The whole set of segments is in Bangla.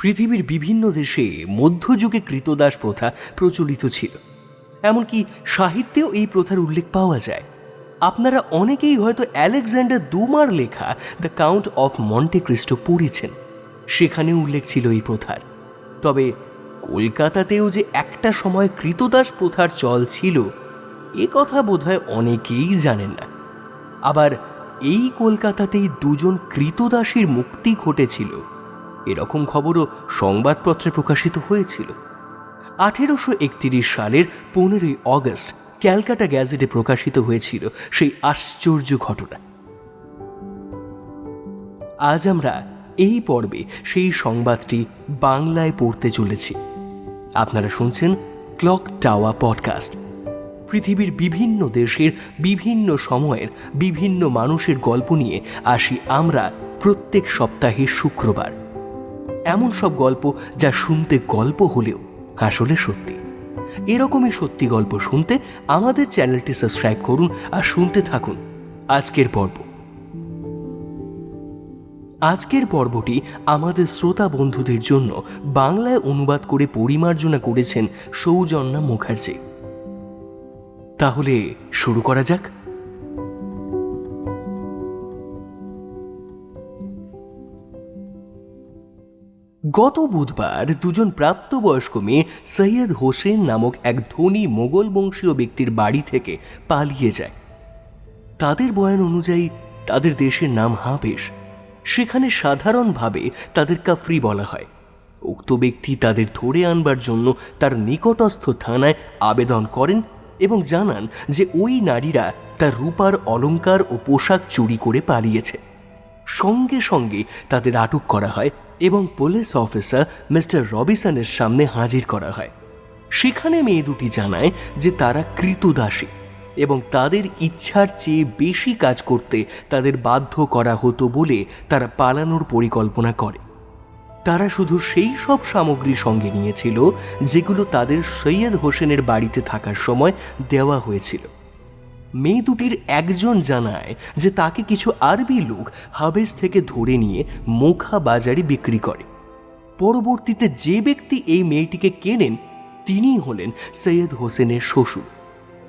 পৃথিবীর বিভিন্ন দেশে মধ্যযুগে কৃতদাস প্রথা প্রচলিত ছিল। এমনকি সাহিত্যেও এই প্রথার উল্লেখ পাওয়া যায়। আপনারা অনেকেই হয়তো আলেকজান্ডার দুমার লেখা the count of Monte Cristo পড়েছেন। সেখানে উল্লেখ ছিল এই প্রথার। তবে কলকাতাতেও যে একটা সময় কৃতদাস প্রথার চল ছিল, এ কথা বোধহয় অনেকেই জানেন না। আবার এই কলকাতাতেই দুজন কৃতদাসীর মুক্তি ঘটেছিল। এরকম খবরও সংবাদপত্রে প্রকাশিত হয়েছিল। আঠেরোশো একত্রিশ সালের পনেরোই অগস্ট ক্যালকাটা গ্যাজেটে প্রকাশিত হয়েছিল সেই আশ্চর্য ঘটনা। আজ আমরা এই পর্বে সেই সংবাদটি বাংলায় পড়তে চলেছি। আপনারা শুনছেন ক্লক টাওয়া পডকাস্ট। পৃথিবীর বিভিন্ন দেশের বিভিন্ন সময়ের বিভিন্ন মানুষের গল্প নিয়ে আসি আমরা প্রত্যেক সপ্তাহে শুক্রবার। এমন সব গল্প যা শুনতে গল্প হলেও আসলে সত্যি। এরকমই সত্যি গল্প শুনতে আমাদের চ্যানেলটি সাবস্ক্রাইব করুন আর শুনতে থাকুন আজকের পর্ব। আজকের পর্বটি আমাদের শ্রোতা বন্ধুদের জন্য বাংলায় অনুবাদ করে পরিমার্জনা করেছেন সৌজন্যা মুখার্জি। তাহলে শুরু করা যাক। গত বুধবার দুজন প্রাপ্তবয়স্ক মেয়ে সৈয়দ হোসেন নামক এক ধনী মোগল বংশীয় ব্যক্তির বাড়ি থেকে পালিয়ে যায়। তাদের বয়ান অনুযায়ী তাদের দেশের নাম হাবেশ। সেখানে সাধারণভাবে তাদের কাফরি বলা হয়। উক্ত ব্যক্তি তাদের ধরে আনবার জন্য তার নিকটস্থ থানায় আবেদন করেন এবং জানান যে ওই নারীরা তার রূপার অলংকার ও পোশাক চুরি করে পালিয়েছে। সঙ্গে সঙ্গে তাদের আটক করা হয় এবং পুলিশ অফিসার মিস্টার রবিসনের সামনে হাজির করা হয়। সেখানে মেয়ে দুটি জানায় যে তারা কৃতদাসী এবং তাদের ইচ্ছার চেয়ে বেশি কাজ করতে তাদের বাধ্য করা হতো বলে তারা পালানোর পরিকল্পনা করে। তারা শুধু সেই সব সামগ্রী সঙ্গে নিয়েছিল যেগুলো তাদের সৈয়দ হোসেনের বাড়িতে থাকার সময় দেওয়া হয়েছিল। মেয়ে দুটির একজন জানায় যে তাকে কিছু আরবি লোক হাবেস থেকে ধরে নিয়ে মোখা বাজারে বিক্রি করে। পরবর্তীতে যে ব্যক্তি এই মেয়েটিকে কেনেন তিনি হলেন সৈয়দ হোসেনের শ্বশুর।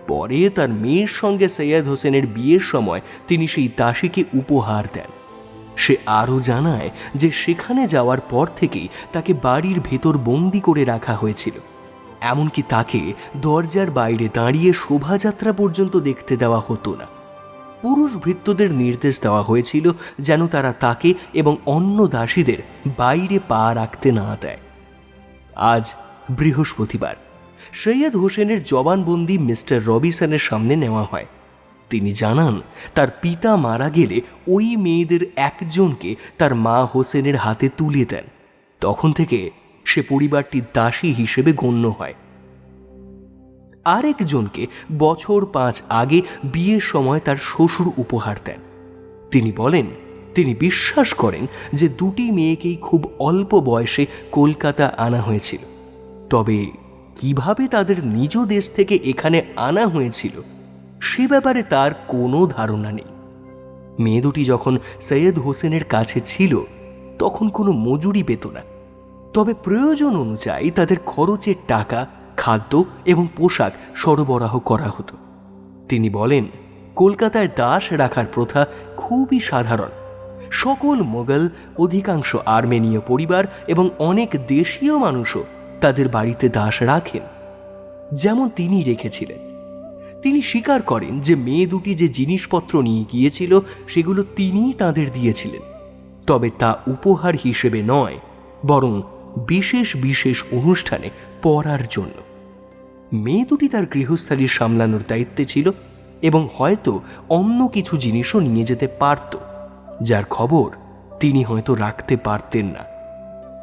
পরে তার মেয়ের সঙ্গে সৈয়দ হোসেনের বিয়ের সময় তিনি সেই দাসীকে উপহার দেন। সে আরও জানায় যে সেখানে যাওয়ার পর থেকেই তাকে বাড়ির ভেতর বন্দি করে রাখা হয়েছিল। এমনকি তাকে দরজার বাইরে দাঁড়িয়ে শোভাযাত্রা পর্যন্ত দেখতে দেওয়া হতো না। পুরুষ ভৃত্যদের নির্দেশ দেওয়া হয়েছিল যেন তারা তাকে এবং অন্য দাসীদের বাইরে পা রাখতে না দেয়। আজ বৃহস্পতিবার, সৈয়দ হোসেনের জবানবন্দি মিস্টার রবিসনের সামনে নেওয়া হয়। তিনি জানান, তার পিতা মারা গেলে ওই মেয়েদের একজনকে তার মা হোসেনের হাতে তুলে দেন। তখন থেকে সে পরিবারটির দাসী হিসেবে গণ্য হয়। আরেকজনকে বছর পাঁচ আগে বিয়ের সময় তার শ্বশুর উপহার দেন। তিনি বলেন, তিনি বিশ্বাস করেন যে দুটি মেয়েকেই খুব অল্প বয়সে কলকাতা আনা হয়েছিল। তবে কীভাবে তাদের নিজ দেশ থেকে এখানে আনা হয়েছিল, সে ব্যাপারে তার কোনো ধারণা নেই। মেয়ে দুটি যখন সৈয়দ হোসেনের কাছে ছিল, তখন কোনো মজুরি পেত না। তবে প্রয়োজন অনুযায়ী তাদের খরচের টাকা, খাদ্য এবং পোশাক সরবরাহ করা হতো। তিনি বলেন, কলকাতায় দাস রাখার প্রথা খুবই সাধারণ। সকল মোগল, অধিকাংশ আর্মেনীয় পরিবার এবং অনেক দেশীয় মানুষও তাদের বাড়িতে দাস রাখেন। যেমন তিনি রেখেছিলেন। তিনি স্বীকার করেন যে মেয়ে দুটি যে জিনিসপত্র নিয়ে গিয়েছিল, সেগুলো তিনিই তাদের দিয়েছিলেন। তবে তা উপহার হিসেবে নয়, বরং বিশেষ বিশেষ অনুষ্ঠানে পড়ার জন্য। মেয়ে দুটি তার গৃহস্থালী সামলানোর দায়িত্বে ছিল এবং হয়তো অন্য কিছু জিনিসও নিয়ে যেতে পারত, যার খবর তিনি হয়তো রাখতে পারতেন না।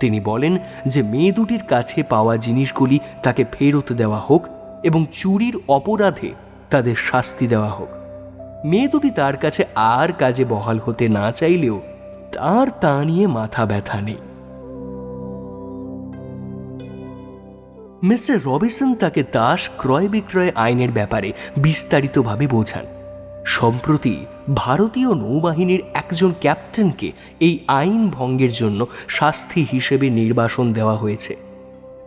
তিনি বলেন যে মেয়ে দুটির কাছে পাওয়া জিনিসগুলি তাকে ফেরত দেওয়া হোক এবং চুরির অপরাধে তাদের শাস্তি দেওয়া হোক। মেয়ে দুটি তার কাছে আর কাজে বহাল হতে না চাইলেও তার তা নিয়ে মাথা ব্যথা নেই। মিস্টার রবিসন তাকে দাস ক্রয় বিক্রয় আইনের ব্যাপারে বিস্তারিতভাবে বোঝান। সম্প্রতি ভারতীয় নৌবাহিনীর একজন ক্যাপ্টেনকে এই আইন ভঙ্গের জন্য শাস্তি হিসেবে নির্বাসন দেওয়া হয়েছে।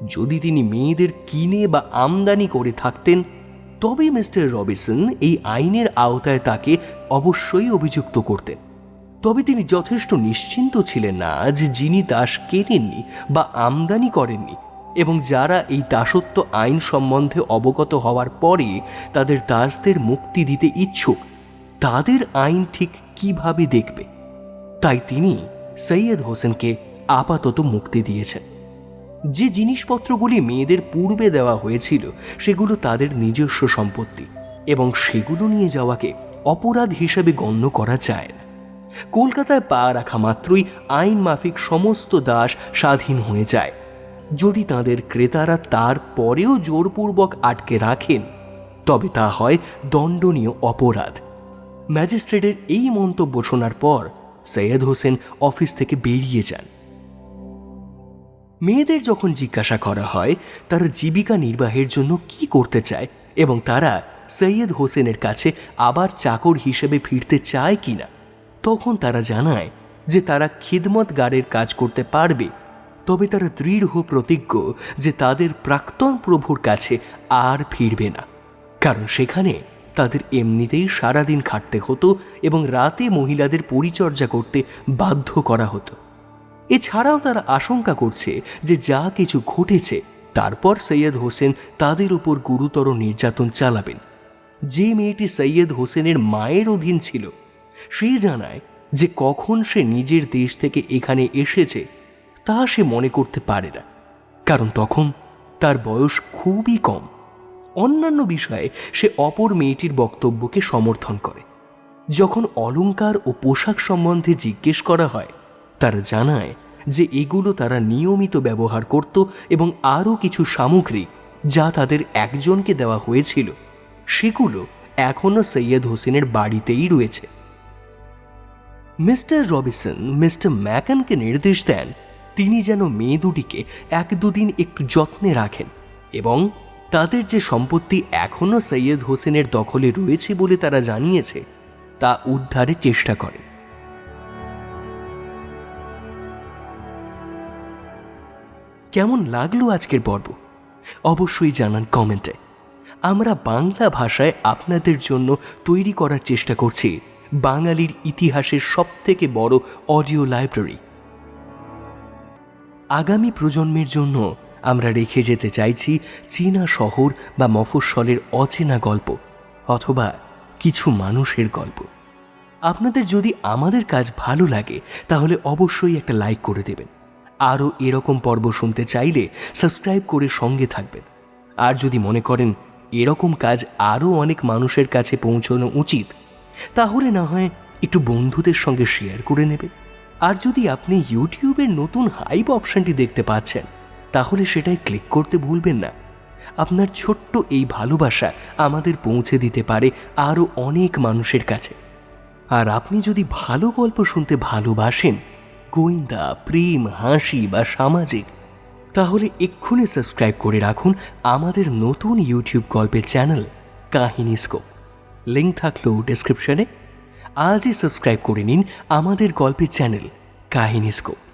যদি তিনি মেয়েদের কিনে বা আমদানি করে থাকতেন তবে মিস্টার রবিসন এই আইনের আওতায় তাকে অবশ্যই অভিযুক্ত করতেন। তবে তিনি যথেষ্ট নিশ্চিন্ত ছিলেন না যে যিনি দাস কেনেননি বা আমদানি করেননি এবং যারা এই দাসত্ব আইন সম্বন্ধে অবগত হওয়ার পরে তাদের দাসদের মুক্তি দিতে ইচ্ছুক, তাদের আইন ঠিক কীভাবে দেখবে? তাই তিনি সৈয়দ হোসেনকে আপাতত মুক্তি দিয়েছেন। যে জিনিসপত্রগুলি মেয়েদের পূর্বে দেওয়া হয়েছিল, সেগুলো তাদের নিজস্ব সম্পত্তি এবং সেগুলো নিয়ে যাওয়াকে অপরাধ হিসেবে গণ্য করা যায় না। কলকাতায় পা রাখা মাত্রই আইন মাফিক সমস্ত দাস স্বাধীন হয়ে যায়। যদি তাদের ক্রেতারা তার পরেও জোরপূর্বক আটকে রাখেন, তবে তা হয় দণ্ডনীয় অপরাধ। ম্যাজিস্ট্রেটের এই মন্তব্য শোনার পর সৈয়দ হোসেন অফিস থেকে বেরিয়ে যান। মেয়েদের যখন জিজ্ঞাসা করা হয়, তারা জীবিকা নির্বাহের জন্য কি করতে চায় এবং তারা সৈয়দ হোসেনের কাছে আবার চাকর হিসেবে ফিরতে চায় কিনা, তখন তারা জানায় যে তারা খিদমত গার্ডের কাজ করতে পারবে তবে তারা দৃঢ় প্রতিজ্ঞ যে তাদের প্রাক্তন প্রভুর কাছে আর ফিরবে না। কারণ সেখানে তাদের এমনিতেই সারাদিন খাটতে হতো এবং রাতে মহিলাদের পরিচর্যা করতে বাধ্য করা হতো। এছাড়াও তারা আশঙ্কা করছে যে যা কিছু ঘটেছে, তারপর সৈয়দ হোসেন তাদের উপর গুরুতর নির্যাতন চালাবেন। যে মেয়েটি সৈয়দ হোসেনের মায়ের অধীন ছিল, সে জানায় যে কখন সে নিজের দেশ থেকে এখানে এসেছে তা সে মনে করতে পারে না, কারণ তখন তার বয়স খুবই কম। অন্যান্য বিষয়ে সে অপর মেয়েটির বক্তব্যকে সমর্থন করে। যখন অলংকার ও পোশাক সম্বন্ধে জিজ্ঞেস করা হয়, তারা জানায় যে এগুলো তারা নিয়মিত ব্যবহার করত এবং আরও কিছু সামগ্রী যা তাদের একজনকে দেওয়া হয়েছিল, সেগুলো এখনও সৈয়দ হোসেনের বাড়িতেই রয়েছে। মিস্টার রবিসন মিস্টার ম্যাকানকে নির্দেশ দেন তিনি যেন মেয়ে দুটিকে এক দুদিন একটু যত্নে রাখেন এবং তাদের যে সম্পত্তি এখনও সৈয়দ হোসেনের দখলে রয়েছে বলে তারা জানিয়েছে, তা উদ্ধারের চেষ্টা করে। কেমন লাগল আজকের পর্ব? অবশ্যই জানান কমেন্টে। আমরা বাংলা ভাষায় আপনাদের জন্য তৈরি করার চেষ্টা করছি বাঙালির ইতিহাসের সবথেকে বড় অডিও লাইব্রেরি। আগামী প্রজন্মের জন্য আমরা রেখে যেতে চাইছি চীনা শহর বা মফস্বলের অচেনা গল্প অথবা কিছু মানুষের গল্প। আপনাদের যদি আমাদের কাজ ভালো লাগে, তাহলে অবশ্যই একটা লাইক করে দেবেন। আরও এরকম পর্ব শুনতে চাইলে সাবস্ক্রাইব করে সঙ্গে থাকবেন। আর যদি মনে করেন এরকম কাজ আরও অনেক মানুষের কাছে পৌঁছানো উচিত, তাহলে না হয় একটু বন্ধুদের সঙ্গে শেয়ার করে নেবেন। আর যদি আপনি ইউটিউবের নতুন হাইপ অপশানটি দেখতে পাচ্ছেন, তাহলে সেটাই ক্লিক করতে ভুলবেন না। আপনার ছোট্ট এই ভালোবাসা আমাদের পৌঁছে দিতে পারে আরও অনেক মানুষের কাছে। আর আপনি যদি ভালো গল্প শুনতে ভালোবাসেন, গোয়েন্দা, প্রেম, হাসি বা সামাজিক, তাহলে এক্ষুনি সাবস্ক্রাইব করে রাখুন আমাদের নতুন ইউটিউব গল্পের চ্যানেল কাহিনী স্কোপ লিঙ্ক থাকলেও ডেসক্রিপশনে আজই সাবস্ক্রাইব করে নিন আমাদের গল্পের চ্যানেল কাহিনী স্কোপ